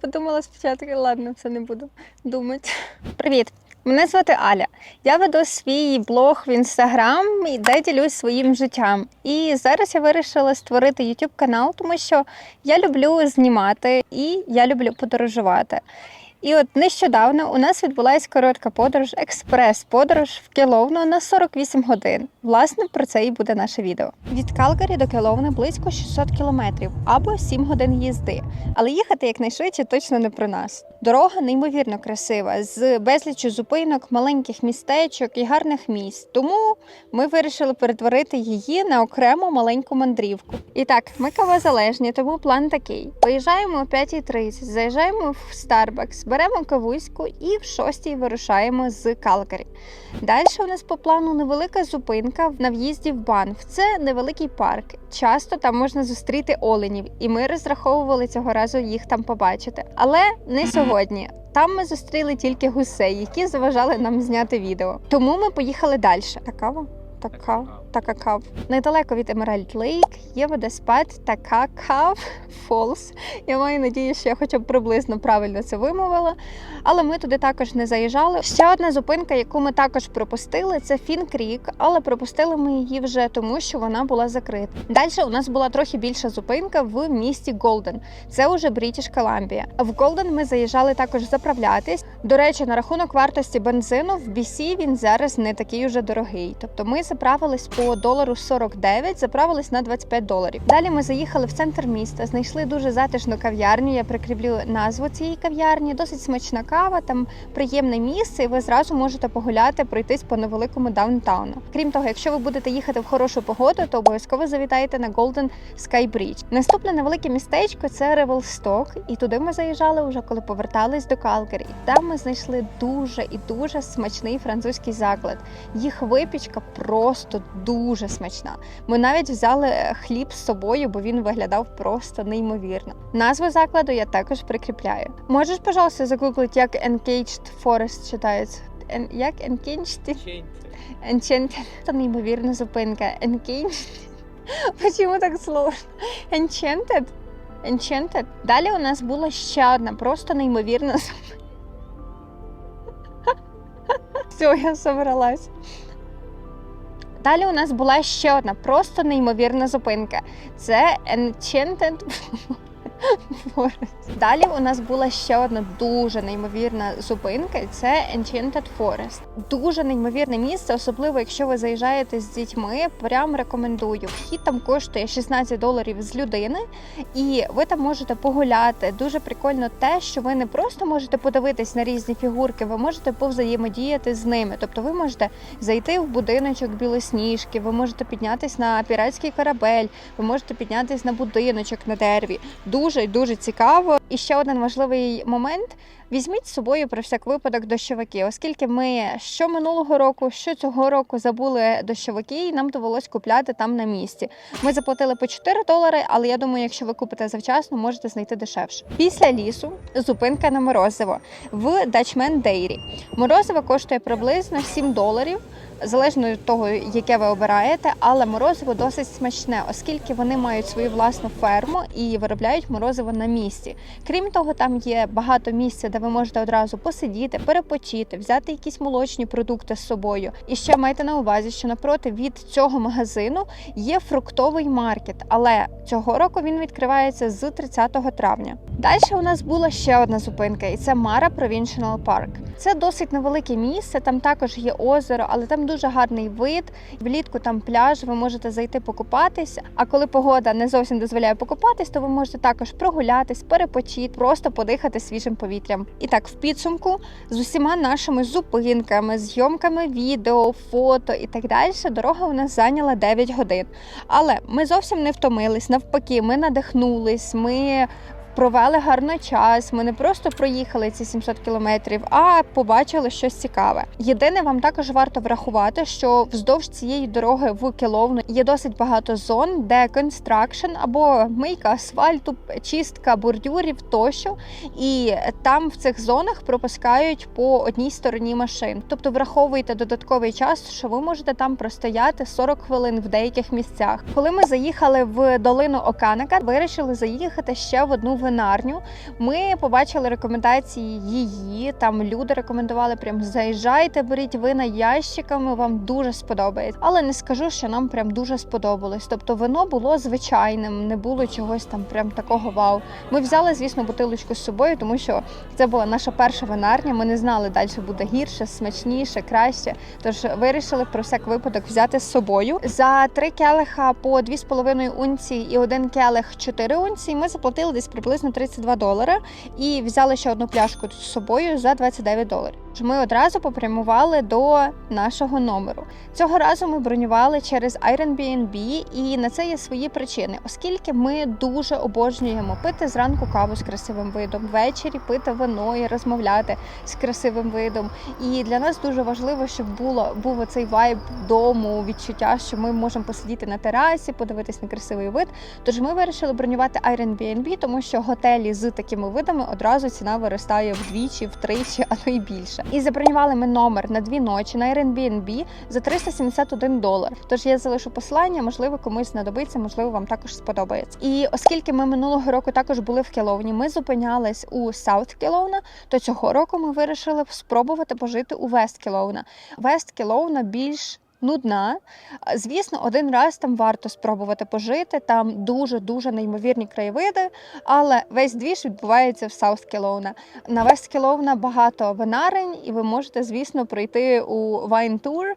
Подумала спочатку, ладно, це не буду думати. Привіт! Мене звати Аля. Я веду свій блог в інстаграм, де ділюсь своїм життям. І зараз я вирішила створити YouTube канал, тому що я люблю знімати і я люблю подорожувати. І от нещодавно у нас відбулася коротка подорож, експрес-подорож в Келовну на 48 годин. Власне, про це і буде наше відео. Від Калгарі до Келовни близько 600 кілометрів або 7 годин їзди. Але їхати якнайшвидше точно не про нас. Дорога неймовірно красива, з безліччю зупинок, маленьких містечок і гарних місць. Тому ми вирішили перетворити її на окрему маленьку мандрівку. І так, ми кавозалежні, тому план такий: виїжджаємо о 5.30, заїжджаємо в Starbucks, беремо кавуську і в 6 вирушаємо з Калгарі. Далі у нас по плану невелика зупинка на в'їзді в Банф. Це невеликий парк. Часто там можна зустріти оленів, і ми розраховували цього разу їх там побачити. Але не сьогодні. Там ми зустріли тільки гусей, які заважали нам зняти відео. Тому ми поїхали далі. Такава? Така, така кав. Недалеко від Емеральд Лейк є водоспад така кав Фолс. Я маю надію, що я хоча б приблизно правильно це вимовила. Але ми туди також не заїжджали. Ще одна зупинка, яку ми також пропустили, це Фін Крік, але пропустили ми її вже тому, що вона була закрита. Далі у нас була трохи більша зупинка в місті Голден. Це уже Брітіш Колумбія. В Голден ми заїжджали також заправлятись. До речі, на рахунок вартості бензину в BC він зараз не такий уже дорогий. Тобто ми заправились по долару 49, заправились на 25 доларів. Далі ми заїхали в центр міста, знайшли дуже затишну кав'ярню. Я прикріплю назву цієї кав'ярні. Досить смачна кава, там приємне місце, і ви зразу можете погуляти, пройтись по невеликому даунтауну. Крім того, якщо ви будете їхати в хорошу погоду, то обов'язково завітайте на Golden Sky Bridge. Наступне невелике містечко це Ревелсток, і туди ми заїжджали вже коли повертались до Калгарі. Там ми знайшли дуже і дуже смачний французький заклад. Їх випічка просто дуже смачна. Ми навіть взяли е, хліб з собою, бо він виглядав просто неймовірно. Назву закладу я також прикріпляю. Можеш, пожалуйста, загуглити, як Encaged Forest читається? Ен- Як Encaged? Enchanted. Це неймовірна зупинка. Encaged. Почему так сложно? Enchanted? Enchanted. Далі у нас була ще одна просто неймовірна зупинка. Все, я собралась. Далі у нас була ще одна просто неймовірна зупинка. Це Enchanted. Далі у нас була ще одна дуже неймовірна зупинка. Це Enchanted Forest. Дуже неймовірне місце, особливо якщо ви заїжджаєте з дітьми. Прям рекомендую. Вхід там коштує 16 доларів з людини, і ви там можете погуляти. Дуже прикольно те, що ви не просто можете подивитись на різні фігурки, ви можете повзаємодіяти з ними. Тобто ви можете зайти в будиночок білосніжки, ви можете піднятись на піратський корабель, ви можете піднятись на будиночок на дереві. Дуже і дуже цікаво. І ще один важливий момент. Візьміть з собою про всяк випадок дощовики, оскільки ми що минулого року, що цього року забули дощовики, і нам довелось купляти там на місці. Ми заплатили по 4 долари, але я думаю, якщо ви купите завчасно, можете знайти дешевше. Після лісу зупинка на морозиво в Dutchman Dairy. Морозиво коштує приблизно 7 доларів. Залежно від того, яке ви обираєте, але морозиво досить смачне, оскільки вони мають свою власну ферму і виробляють морозиво на місці. Крім того, там є багато місця, де ви можете одразу посидіти, перепочити, взяти якісь молочні продукти з собою. І ще майте на увазі, що напроти від цього магазину є фруктовий маркет, але цього року він відкривається з 30 травня. Далі у нас була ще одна зупинка, і це Мара Provincial Park. Це досить невелике місце. Там також є озеро, але там дуже гарний вид. Влітку там пляж, ви можете зайти покупатись. А коли погода не зовсім дозволяє покупатись, то ви можете також прогулятись, перепочити, просто подихати свіжим повітрям. І так, в підсумку з усіма нашими зупинками, зйомками відео, фото і так далі, дорога у нас зайняла 9 годин. Але ми зовсім не втомились. Навпаки, ми надихнулись. Ми провели гарно час. Ми не просто проїхали ці 700 кілометрів, а побачили щось цікаве. Єдине, вам також варто врахувати, що вздовж цієї дороги в Келовну є досить багато зон, де констракшн або мийка асфальту, чистка бордюрів тощо. І там в цих зонах пропускають по одній стороні машин. Тобто враховуйте додатковий час, що ви можете там простояти 40 хвилин в деяких місцях. Коли ми заїхали в долину Оканака, вирішили заїхати ще в одну винарню. Ми побачили рекомендації її. Там люди рекомендували прям заїжджайте, беріть вина ящиками. Вам дуже сподобається. Але не скажу, що нам прям дуже сподобалось. Тобто вино було звичайним, не було чогось там прям такого вау. Ми взяли, звісно, бутилочку з собою, тому що це була наша перша винарня. Ми не знали, далі буде гірше, смачніше, краще. Тож вирішили про всяк випадок взяти з собою. За три келиха по 2,5 унції і один келих 4 унції. Ми заплатили десь приблизно 32 долари і взяли ще одну пляшку з собою за 29 доларів. Ми одразу попрямували до нашого номеру. Цього разу ми бронювали через Airbnb і на це є свої причини, оскільки ми дуже обожнюємо пити зранку каву з красивим видом, ввечері пити вино і розмовляти з красивим видом. І для нас дуже важливо, щоб було був оцей вайб дому, відчуття, що ми можемо посидіти на терасі, подивитись на красивий вид. Тож ми вирішили бронювати Airbnb, тому що готелі з такими видами одразу ціна виростає вдвічі, втричі, а то й більше. І забронювали ми номер на дві ночі на Airbnb за 371 долар. Тож я залишу посилання, можливо, комусь знадобиться, можливо, вам також сподобається. І оскільки ми минулого року також були в Келовні, ми зупинялись у Саут Келовна, то цього року ми вирішили спробувати пожити у Вест Келовна. Вест Келовна більш нудна. Звісно, один раз там варто спробувати пожити. Там дуже дуже неймовірні краєвиди, але весь двіж відбувається в Саут Келоуна. На Вест Келоуна багато винарень, і ви можете, звісно, прийти у вайн-тур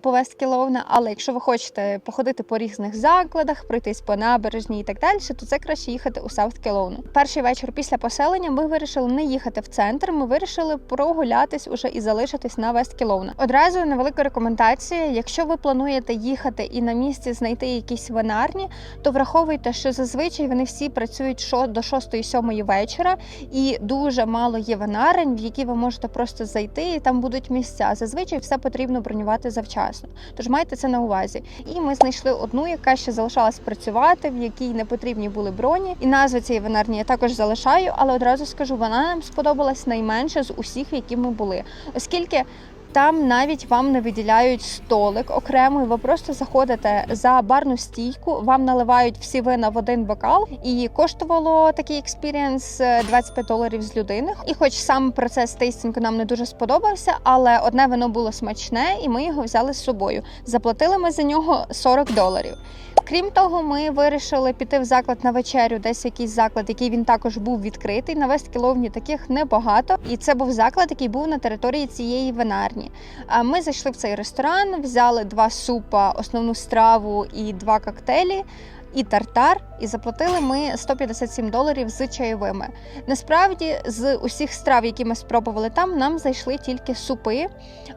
по Вест Келоуна. Але якщо ви хочете походити по різних закладах, пройтись по набережній і так далі, то це краще їхати у Саут Келоуну. Перший вечір після поселення ми вирішили не їхати в центр. Ми вирішили прогулятись уже і залишитись на Вест Келоуна. Одразу невелика рекомендація. Якщо ви плануєте їхати і на місці знайти якісь винарні, то враховуйте, що зазвичай вони всі працюють до 6-7 вечора, і дуже мало є винарень, в які ви можете просто зайти, і там будуть місця. Зазвичай все потрібно бронювати завчасно. Тож майте це на увазі. І ми знайшли одну, яка ще залишалась працювати, в якій не потрібні були броні. І назву цієї винарні я також залишаю, але одразу скажу, вона нам сподобалась найменше з усіх, які ми були, оскільки. Там навіть вам не виділяють столик окремо, ви просто заходите за барну стійку, вам наливають всі вина в один бокал, і коштувало такий експірієнс е, 25 доларів з людини. І хоч сам процес тейстингу нам не дуже сподобався, але одне вино було смачне, і ми його взяли з собою. Заплатили ми за нього 40 доларів. Крім того, ми вирішили піти в заклад на вечерю, десь якийсь заклад, який він також був відкритий. На Весткіловні таких небагато, і це був заклад, який був на території цієї винарні. А Ми зайшли в цей ресторан, взяли два супа, основну страву і два коктейлі. І тартар, і заплатили ми 157 доларів з чайовими. Насправді, з усіх страв, які ми спробували там, нам зайшли тільки супи,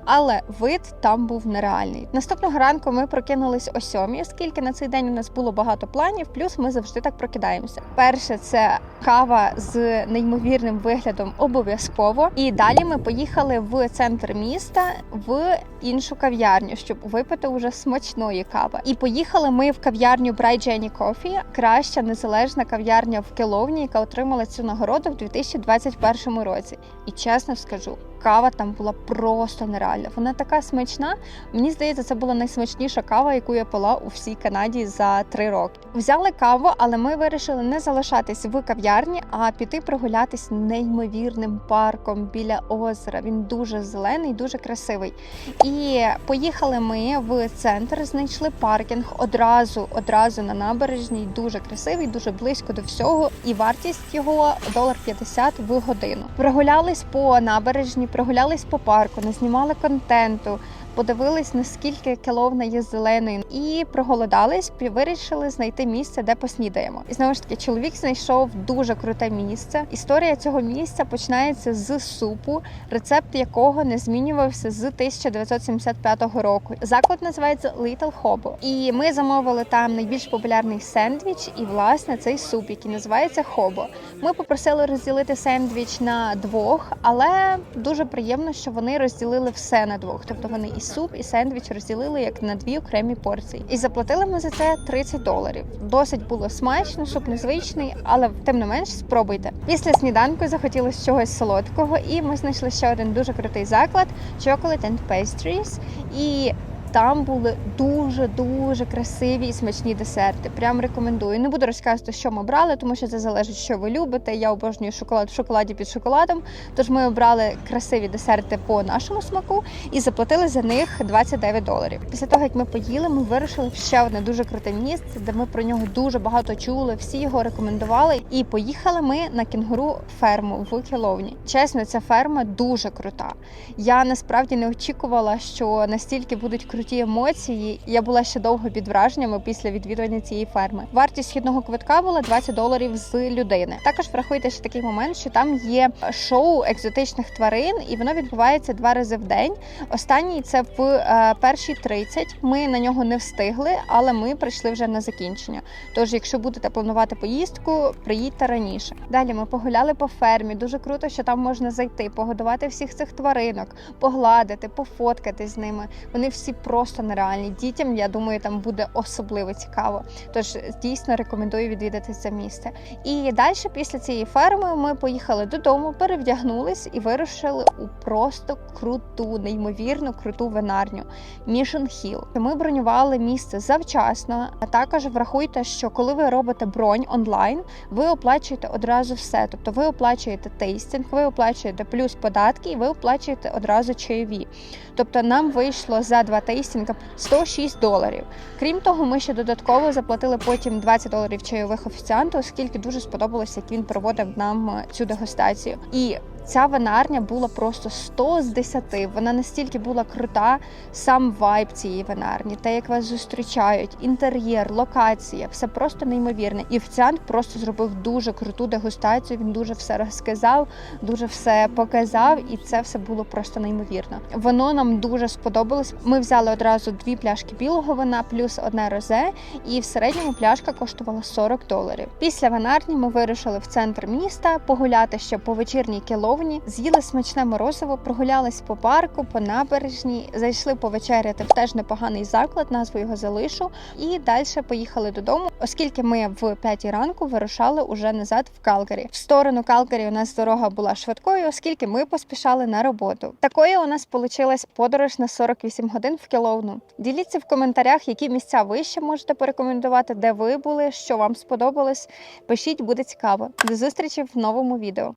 але вид там був нереальний. Наступного ранку ми прокинулись о сьомій, оскільки на цей день у нас було багато планів. Плюс ми завжди так прокидаємося. Перше це кава з неймовірним виглядом обов'язково. І далі ми поїхали в центр міста в іншу кав'ярню, щоб випити уже смачної кави. І поїхали ми в кав'ярню Bright Jenny Coffee, краща незалежна кав'ярня в Келовні, яка отримала цю нагороду в 2021 році. І чесно скажу. Кава там була просто нереальна. Вона така смачна. Мені здається, це була найсмачніша кава, яку я пила у всій Канаді за три роки. Взяли каву, але ми вирішили не залишатись в кав'ярні, а піти прогулятись неймовірним парком біля озера. Він дуже зелений, дуже красивий. І поїхали ми в центр, знайшли паркінг одразу, одразу на набережній. Дуже красивий, дуже близько до всього. І вартість його долар 50 в годину. Прогулялись по набережні, прогулялись по парку, наснімали контенту. Подивились, наскільки Келовна є зеленою, і проголодались, вирішили знайти місце, де поснідаємо. І знову ж таки, чоловік знайшов дуже круте місце. Історія цього місця починається з супу, рецепт якого не змінювався з 1975 року. Заклад називається Little Hobo. І ми замовили там найбільш популярний сендвіч, і власне цей суп, який називається Хобо. Ми попросили розділити сендвіч на двох, але дуже приємно, що вони розділили все на двох. Тобто вони і суп, і сендвіч розділили як на дві окремі порції. І заплатили ми за це 30 доларів. Досить було смачно, суп незвичний, але тим не менш спробуйте. Після сніданку захотілося чогось солодкого, і ми знайшли ще один дуже крутий заклад Chocolate and Pastries. І там були дуже дуже красиві і смачні десерти. Прям рекомендую. Не буду розказувати, що ми брали, тому що це залежить, що ви любите. Я обожнюю шоколад в шоколаді під шоколадом. Тож ми обрали красиві десерти по нашому смаку і заплатили за них 29 доларів. Після того, як ми поїли, ми вирушили в ще одне дуже круте місце, де ми про нього дуже багато чули. Всі його рекомендували. І поїхали ми на кінгуру ферму в Кіловні. Чесно, ця ферма дуже крута. Я насправді не очікувала, що настільки будуть круті емоції. Я була ще довго під враженнями після відвідування цієї ферми. Вартість вхідного квитка була 20 доларів з людини. Також врахуйте ще такий момент, що там є шоу екзотичних тварин, і воно відбувається два рази в день. Останній це в е, першій 30. Ми на нього не встигли, але ми прийшли вже на закінчення. Тож, якщо будете планувати поїздку, приїдьте раніше. Далі ми погуляли по фермі. Дуже круто, що там можна зайти, погодувати всіх цих тваринок, погладити, пофоткати з ними. Вони всі просто нереальні. Дітям, я думаю, там буде особливо цікаво. Тож дійсно рекомендую відвідати це місце. І далі, після цієї ферми, ми поїхали додому, перевдягнулись і вирушили у просто круту, неймовірно круту винарню Mission Hill. Ми бронювали місце завчасно. А також врахуйте, що коли ви робите бронь онлайн, ви оплачуєте одразу все. Тобто ви оплачуєте тейстинг, ви оплачуєте плюс податки, і ви оплачуєте одразу чайові. Тобто нам вийшло за два тейстінга 106 доларів. Крім того, ми ще додатково заплатили потім 20 доларів чайових офіціанту, оскільки дуже сподобалося, як він проводив нам е, цю дегустацію. І Ця винарня була просто 100 з 10. Вона настільки була крута, сам вайб цієї винарні, те, як вас зустрічають, інтер'єр, локація, все просто неймовірне. І офіціант просто зробив дуже круту дегустацію. Він дуже все розказав, дуже все показав, і це все було просто неймовірно. Воно нам дуже сподобалось. Ми взяли одразу дві пляшки білого вина, плюс одне розе, і в середньому пляшка коштувала 40 доларів. Після винарні ми вирушили в центр міста погуляти ще по вечірній кіловні, з'їли смачне морозиво, прогулялись по парку, по набережній, зайшли повечеряти в теж непоганий заклад, назву його залишу, і далі поїхали додому, оскільки ми в п'ятій ранку вирушали уже назад в Калгарі. В сторону Калгарі у нас дорога була швидкою, оскільки ми поспішали на роботу. Такою у нас вийшла подорож на 48 годин в Кіловну. Діліться в коментарях, які місця ви ще можете порекомендувати, де ви були, що вам сподобалось. Пишіть, буде цікаво. До зустрічі в новому відео.